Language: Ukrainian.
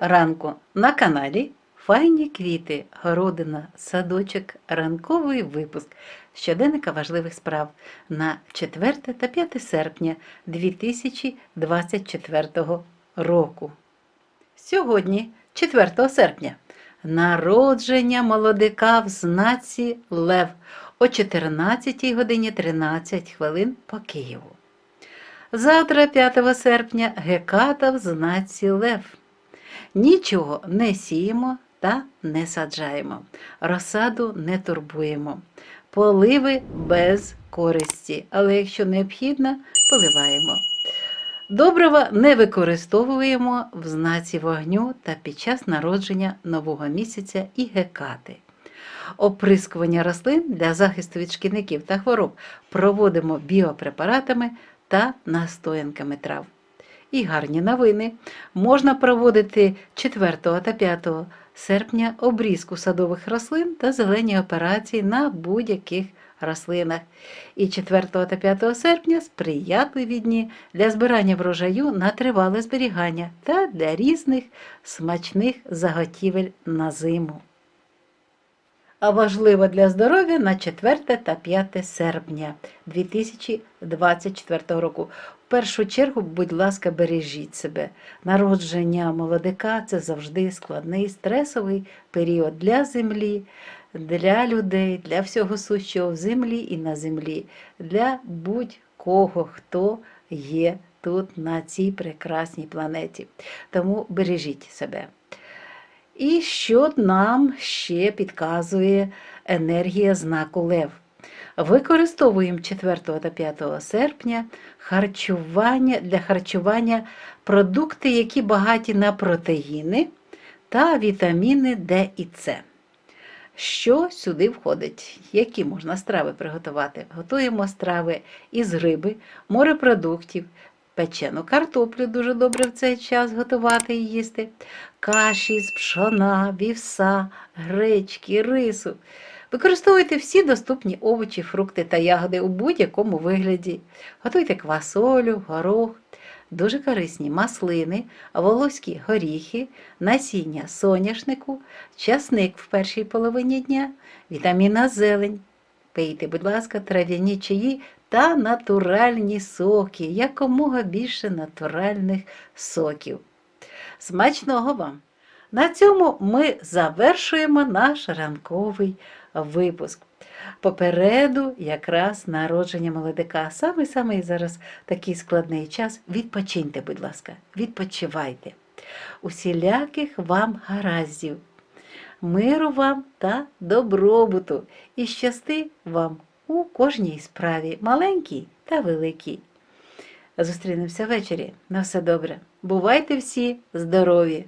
ранку на каналі Файні квіти, городина, садочок, ранковий випуск щоденника важливих справ на 4 та 5 серпня 2024 року. Сьогодні, 4 серпня, народження молодика в знаці Лев о 14 годині 13 хвилин по Києву. Завтра, 5 серпня, Геката в знаці Лев. Нічого не сіємо та не саджаємо, розсаду не турбуємо, поливи без користі, але якщо необхідно, поливаємо. Добрива не використовуємо в знаці вогню та під час народження нового місяця і гекати. Оприскування рослин для захисту від шкідників та хвороб проводимо біопрепаратами та настоянками трав. І гарні новини. Можна проводити 4 та 5 серпня обрізку садових рослин та зелені операції на будь-яких рослинах. І 4 та 5 серпня сприятливі дні для збирання врожаю на тривале зберігання та для різних смачних заготівель на зиму. А важливо для здоров'я на 4 та 5 серпня 2024 року. В першу чергу, будь ласка, бережіть себе. Народження молодика це завжди складний стресовий період для землі, для людей, для всього сущого в землі і на землі, для будь-кого, хто є тут на цій прекрасній планеті. Тому бережіть себе. І що нам ще підказує енергія знаку Лев? Використовуємо 4 та 5 серпня харчування для харчування продукти, які багаті на протеїни та вітаміни Д і С. Що сюди входить? Які можна страви приготувати? Готуємо страви із риби, морепродуктів, печену картоплю дуже добре в цей час готувати і їсти, каші з пшона, вівса, гречки, рису. Використовуйте всі доступні овочі, фрукти та ягоди у будь-якому вигляді. Готуйте квасолю, горох, дуже корисні маслини, волоські горіхи, насіння соняшнику, часник в першій половині дня, вітаміна зелень. Пийте, будь ласка, трав'яні чаї та натуральні соки, якомога більше натуральних соків. Смачного вам! На цьому ми завершуємо наш ранковий випуск. Попереду якраз народження молодика. Саме самий зараз такий складний час. Відпочиньте, будь ласка, відпочивайте. Усіляких вам гараздів, миру вам та добробуту і щасти вам у кожній справі, маленькій та великій. Зустрінемося ввечері. На все добре. Бувайте всі здорові!